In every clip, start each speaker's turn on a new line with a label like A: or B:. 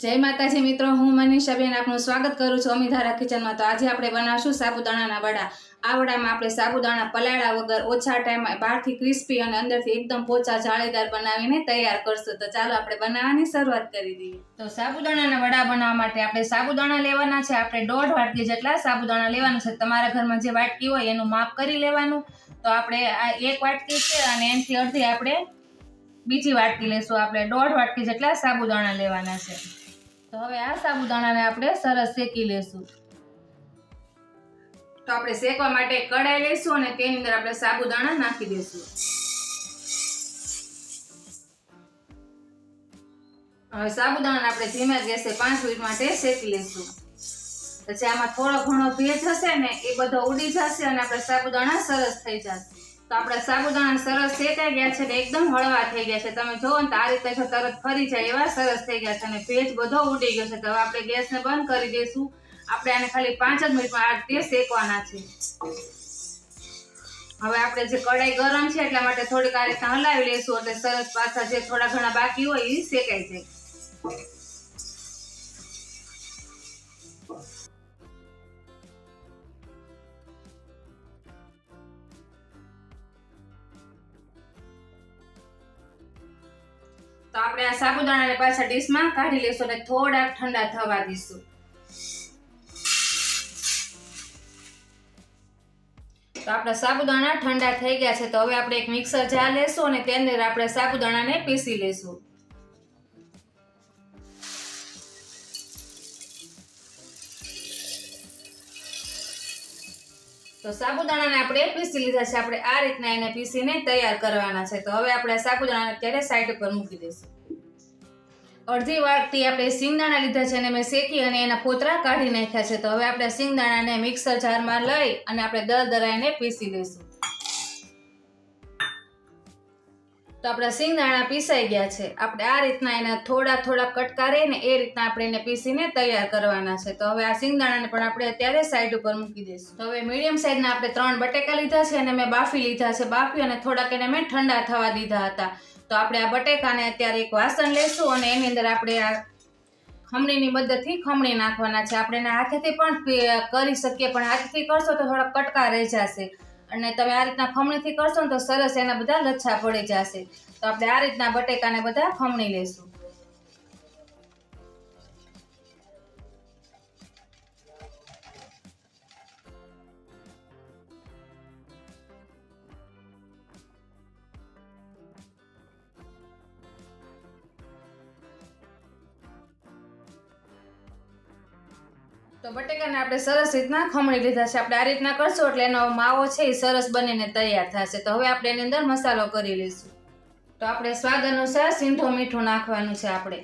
A: જય માતાજી મિત્રો, હું મનીષાબેન આપનું સ્વાગત કરું છું અમીધારા કિચનમાં. તો આજે આપણે બનાવશું સાબુદાણાના વડા. આ વડામાં આપણે સાબુદાણા પલાળ્યા વગર ઓછા ટાઈમમાં બહારથી ક્રિસ્પી અને અંદરથી એકદમ પોચા જાળીદાર બનાવીને તૈયાર કરશું. તો ચાલો આપણે બનાવવાની શરૂઆત કરી દઈએ. તો સાબુદાણાના વડા બનાવવા માટે આપણે સાબુદાણા લેવાના છે. આપણે દોઢ વાટકી જેટલા સાબુદાણા લેવાના છે. તમારા ઘરમાં જે વાટકી હોય એનું માપ કરી લેવાનું. તો આપણે આ એક વાટકી છે અને એનાથી અડધી આપણે બીજી વાટકી લેશું. આપણે દોઢ વાટકી જેટલા સાબુદાણા લેવાના છે. તો હવે આ સાબુદાણાને આપણે સરસ શેકી લેશું. તો આપણે શેકવા માટે કડાઈ લઈશું અને તેની અંદર આપણે સાબુદાણા નાખી દઈશું. હવે સાબુદાણા આપણે ધીમા ગેસે પાંચ મિનિટ માટે શેકી લઈશું. પછી આમાં થોડો ઘણો ભેજ હશે ને એ બધો ઉડી જશે અને આપણે સાબુદાણા સરસ થઈ જશે. તો આપણે સાબુદાણા સરસ શેકાઈ ગયા છે ને એકદમ હળવા થઈ ગયા છે. તમે જોવો ને તો આ રીતે તરત ફરી જાય એવા સરસ થઈ ગયા છે અને ભેજ બધો ઉડી ગયો છે. તો હવે આપણે ગેસને બંધ કરી દઈશું. આપણે આને ખાલી પાંચ જ મિનિટમાં આ રીતે શેકવાના છે. હવે આપણે જે કઢાઈ ગરમ છે એટલા માટે થોડીક આ રીતે હલાવી લઈશું. એટલે સરસ પાછા જે થોડા ઘણા બાકી હોય એ શેકાઈ જાય. તો આપણે આ સાબુદાણાને પાછા ડીશમાં કાઢી લઈશું અને થોડાક ઠંડા થવા દઈશું. તો આપણા સાબુદાણા ઠંડા થઈ ગયા છે. તો હવે આપણે એક મિક્સર જાર લેશું અને તેની અંદર આપણે સાબુદાણાને પીસી લેશું તો સાબુદાણાને આપણે પીસી લીધા છે. આપણે આ રીતના એને પીસીને તૈયાર કરવાના છે. તો હવે આપણે સાબુદાણા અત્યારે સાઈડ ઉપર મૂકી દઈશું. અડધી વાટથી આપણે સિંગદાણા લીધા છે અને મેં શેકી અને એના ફોતરા કાઢી નાખ્યા છે. તો હવે આપણે સિંગદાણાને મિક્સર જારમાં લઈ અને આપણે દર દરાઈને પીસી લઈશું તો આપણા સિંગદાણા પીસાઈ ગયા છે. આપણે આ રીતના એના થોડા થોડા કટકા રહીને એ રીતના આપણે એને પીસીને તૈયાર કરવાના છે. તો હવે આ સિંગદાણાને પણ આપણે અત્યારે સાઈડ ઉપર મૂકી દઈશું. તો હવે મીડિયમ સાઈઝના આપણે ત્રણ બટેકા લીધા છે અને મેં બાફી લીધા છે. બાફી અને થોડાક એને મેં ઠંડા થવા દીધા હતા. તો આપણે આ બટેકાને અત્યારે એક વાસણ લઈશું અને એની અંદર આપણે આ ખમણીની મદદથી ખમણી નાખવાના છે. આપણે એના હાથેથી પણ કરી શકીએ, પણ હાથથી કરશો તો થોડા કટકા રહી જશે. અને તમે આ રીતના ખમણીથી કરશો ને તો સરસ એના બધા લચ્છા પડી જશે. તો આપણે આ રીતના બટેકાને બધા ખમણી લેશું. તો બટેકાને આપણે સરસ રીતના ખમણી લીધા છે. આપણે આ રીતના કરશું એટલે એનો માવો છે એ સરસ બનીને તૈયાર થશે. તો હવે આપણે એની અંદર મસાલો કરી લઈશું. તો આપણે સ્વાદ અનુસાર સીંધો મીઠું નાખવાનું છે આપણે.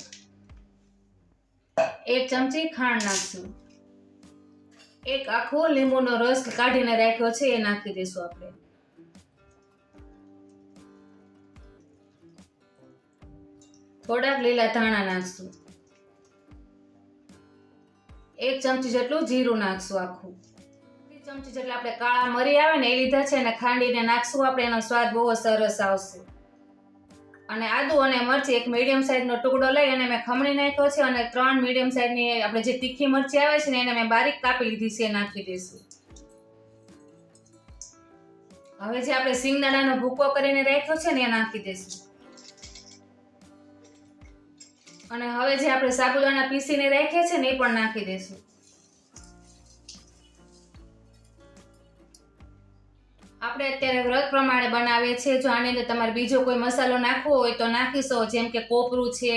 A: એક ચમચી ખાંડ નાખશું. એક આખો લીંબુનો રસ કાઢીને રાખ્યો છે એ નાખી દઈશું આપણે. થોડાક લીલા ધાણા નાખશું. એક ચમચી જેટલું જીરું નાખશું આખું. બે ચમચી જેટલા આપણે કાળા મરી આવે ને એ લીધા છે અને ખાંડીને નાખશું આપણે, એનો સ્વાદ બહુ સરસ આવશે. અને આદુ અને મરચી એક મીડિયમ સાઇઝનો ટુકડો લઈ અને મેં ખમણી નાખ્યો છે અને ત્રણ મીડિયમ સાઇઝની આપણે જે તીખી મરચી આવે છે ને એને મેં બારીક કાપી લીધી છે નાખી દઈશું. હવે જે આપણે સિંગદાણાનો ભૂકો કરીને રાખ્યો છે ને એ નાખી દઈશું. અને હવે જે આપણે સાબુદાણા પીસીને રાખ્યા છે ને એ પણ નાખી દઈશું. આપણે અત્યારે વ્રત પ્રમાણે બનાવીએ છીએ. જો આની અંદર તમારે બીજો કોઈ મસાલો નાખવો હોય તો નાખીશો. જેમ કે કોપરું છે,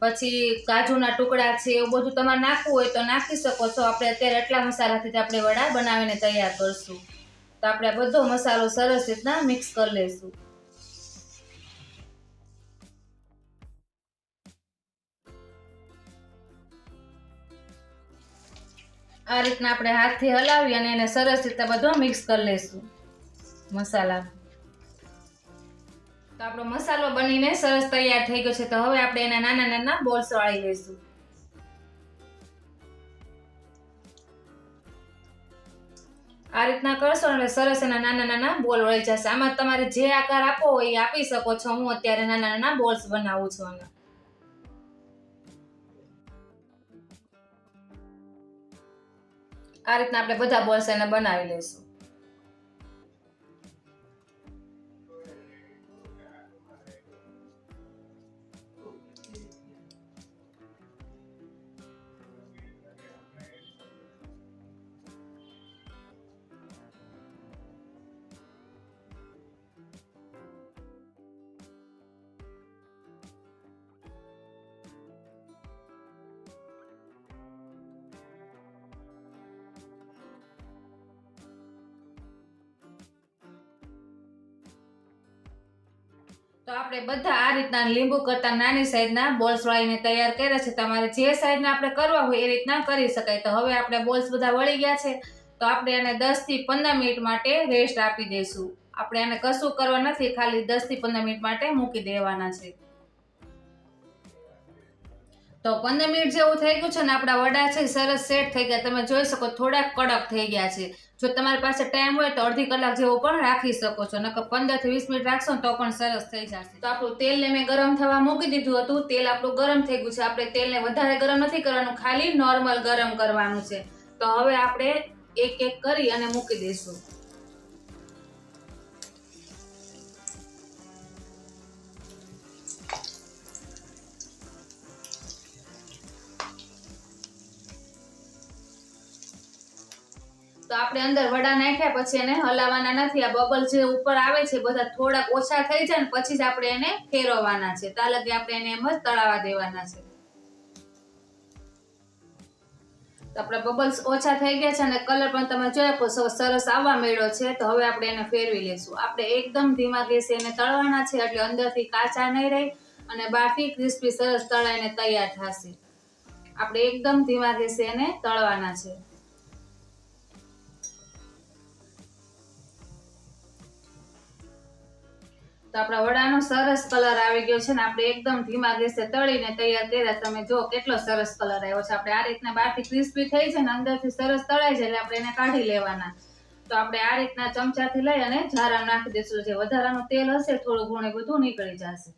A: પછી કાજુના ટુકડા છે, એવું બધું તમારે નાખવું હોય તો નાખી શકો છો. આપણે અત્યારે એટલા મસાલાથી આપણે વડા બનાવીને તૈયાર કરશું. તો આપણે બધો મસાલો સરસ રીતના મિક્સ કરી લઈશું. આ રીતના આપણે હાથથી હલાવી અને એને સરસ રીતે બધો મિક્સ કરી લઈશું મસાલા. તો આપણો મસાલો બનીને સરસ તૈયાર થઈ ગયો છે. તો હવે આપણે એના નાના નાના બોલ્સ વાળી લઈશું. આ રીતના કરશો એટલે સરસ એના નાના નાના બોલ વળી જશે. આમાં તમારે જે આકાર આપવો હોય એ આપી શકો છો. હું અત્યારે નાના નાના બોલ્સ બનાવું છું આના આ રીતના આપણે બધા બોલ્સ એને બનાવી લઈશું. તો આપણે બધા આ રીતના લીંબુ કરતા નાની સાઈઝના બોલ્સ વાળીને તૈયાર કર્યા છે. તમારે જે સાઈઝના આપણે કરવા હોય એ રીતના કરી શકાય. તો હવે આપણે બોલ્સ બધા વળી ગયા છે. તો આપણે એને દસથી પંદર મિનિટ માટે રેસ્ટ આપી દઈશું. આપણે એને કશું કરવા નથી, ખાલી દસથી પંદર મિનિટ માટે મૂકી દેવાના છે. તો પંદર મિનિટ જેવું થઈ ગયું છે ને આપણા વડા છે, સરસ સેટ થઈ ગયા. તમે જોઈ શકો થોડાક કડક થઈ ગયા છે. જો તમારી પાસે ટાઈમ હોય તો અડધી કલાક જેવો પણ રાખી શકો છો. નકર પંદરથી વીસ મિનિટ રાખશો તો પણ સરસ થઈ જશે. તો આપણું તેલને મેં ગરમ થવા મૂકી દીધું હતું. તેલ આપણું ગરમ થઈ ગયું છે. આપણે તેલને વધારે ગરમ નથી કરવાનું, ખાલી નોર્મલ ગરમ કરવાનું છે. તો હવે આપણે એક એક કરી અને મૂકી દઈશું. તો આપણે અંદર વડા નાખ્યા, પછી એને હલાવવાના નથી. આ બબલ જે ઉપર આવે છે, બધા થોડાક ઓછા થઈ જાય ને પછી જ આપણે એને ફેરવવાના છે. ત્યાં લગી આપણે એને એમ જ તળાવા દેવાના છે. તો આપણા બબલ્સ ઓછા થઈ ગયા છે અને કલર પણ તમે જોયો તો સરસ આવવા મળ્યો છે. તો હવે આપણે એને ફેરવી લેશું. આપણે એકદમ ધીમા ગેસે એને તળવાના છે, એટલે અંદરથી કાચા નહીં રહે અને બહારથી ક્રિસ્પી સરસ તળાઈને તૈયાર થશે. આપણે એકદમ ધીમા ગેસે એને તળવાના છે. તો આપણા વડાનો સરસ કલર આવી ગયો છે ને આપણે એકદમ ધીમા ગેસે તળીને તૈયાર કર્યા. તમે જો કેટલો સરસ કલર આવ્યો છે. આપણે આ રીતના બહારથી ક્રિસ્પી થઈ છે ને અંદરથી સરસ તળાય છે એટલે આપણે એને કાઢી લેવાના. તો આપણે આ રીતના ચમચાથી લઈ અને જારા નાખી દઈશું. જે વધારાનું તેલ હશે થોડું ઘણું બધું નીકળી જશે.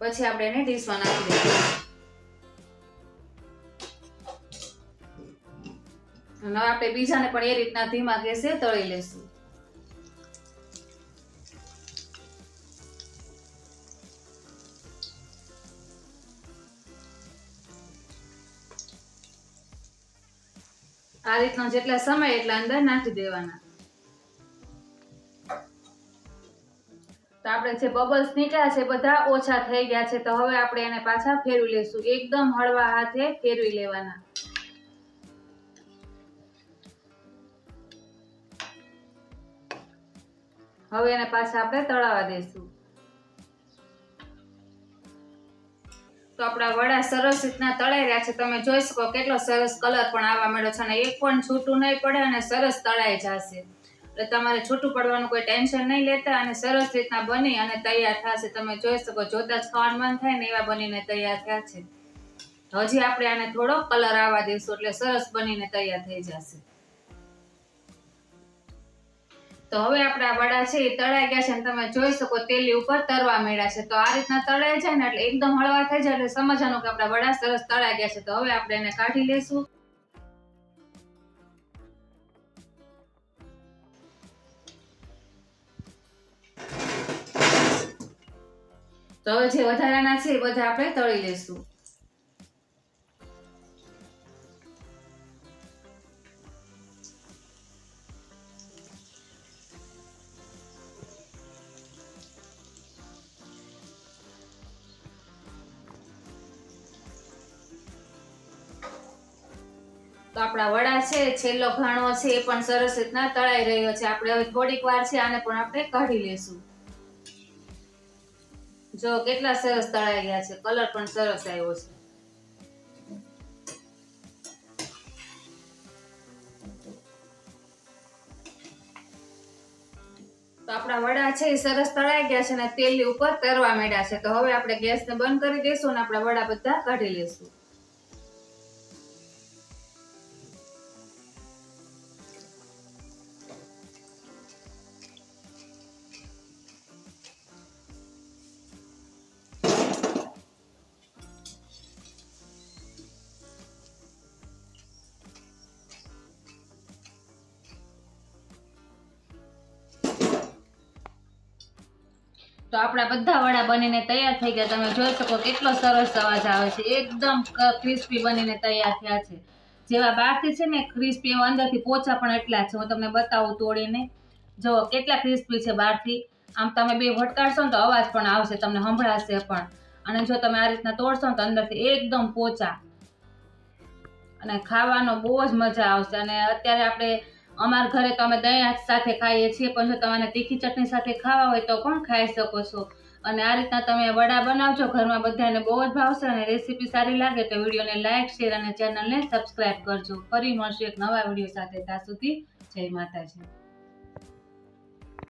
A: પછી આપણે એને ડીશમાં નાખી દઈશું. હવે આપણે બીજાને પણ એ રીતના ધીમા ગેસે તળી લેશું. આ રીતનો જેટલા સમય એટલા અંદર નાખી દેવાના. તો આપણે જે બબલ્સ નીકળ્યા છે બધા ઓછા થઈ ગયા છે, તો હવે આપણે એને પાછા ફેરવી લેશું. એકદમ હળવા હાથે ફેરવી લેવાના. હવે એને પાછા આપણે તળાવા દઈશું. તો આપણા વડા સરસ રીતના તળાઈ રહ્યા છે. તમે જોઈ શકો કેટલો સરસ કલર પણ આવવા મળ્યો છે અને એક પણ છૂટું નહીં પડે અને સરસ તળાઈ જશે. એટલે તમારે છૂટું પડવાનું કોઈ ટેન્શન નહીં લેતા અને સરસ રીતના બની અને તૈયાર થશે. તમે જોઈ શકો જોતા જ ખાવાનું મન થાય ને એવા બનીને તૈયાર થયા છે. હજી આપણે આને થોડો કલર આવવા દઈશું એટલે સરસ બનીને તૈયાર થઈ જશે. તો હવે આપણા વડા છે એ તળાઈ ગયા છે અને તમે જોઈ શકો તેલી ઉપર તરવા મળ્યા છે. તો આ રીતના તળાય છે ને એટલે એકદમ હળવા થઈ જાય એટલે સમજવાનું કે આપણા વડા સરસ તળાઈ ગયા છે. તો હવે આપણે એને કાઢી લેશું. તો હવે જે વધારાના છે એ બધા આપણે તળી લેશું. તો આપણા વડા છે, છેલ્લો ઘાણો છે, એ પણ સરસ રીતના તળાઈ રહ્યો છે. આપણે હવે થોડીક વાર છે, આને પણ આપણે કાઢી લેશું. જો કેટલા સરસ તળાઈ ગયા છે, કલર પણ સરસ આવ્યો છે. તો આપણા વડા છે, એ સરસ તળાઈ ગયા છે અને તેલની ઉપર તરવા માંડ્યા છે. તો હવે આપણે ગેસને બંધ કરી દઈશું અને આપણા વડા બધા કાઢી લેશું. તો આપણા બધા વડા બનીને તૈયાર થઈ ગયા. તમે જોઈ શકો કેટલો સરસ અવાજ આવે છે. એકદમ ક્રિસ્પી બનીને તૈયાર થયા છે. જેવા બહારથી છે ને ક્રિસ્પી એવા અંદરથી પોચા પણ એટલા છે. હું તમને બતાવું તોડીને. જો કેટલા ક્રિસ્પી છે બહારથી. આમ તમે બે ભટકાડશો ને તો અવાજ પણ આવશે, તમને સંભળાશે પણ. અને જો તમે આ રીતના તોડશો ને તો અંદરથી એકદમ પોચા. અને ખાવાનો બહુ જ મજા આવશે. અને અત્યારે આપણે અમારા ઘરે તો અમે દહીં સાથે ખાઈએ છીએ, પણ જો તમારે તીખી ચટણી સાથે ખાવા હોય તો પણ ખાઈ શકો છો? અને આ રીતના તમે વડા બનાવજો, ઘરમાં બધાને બહુ જ ભાવશે અને રેસીપી સારી લાગે તો વિડીયોને લાઇક શેર અને ચેનલને સબસ્ક્રાઈબ કરજો. ફરી મળશું એક નવા વીડિયો સાથે ત્યાં સુધી, જય માતાજી.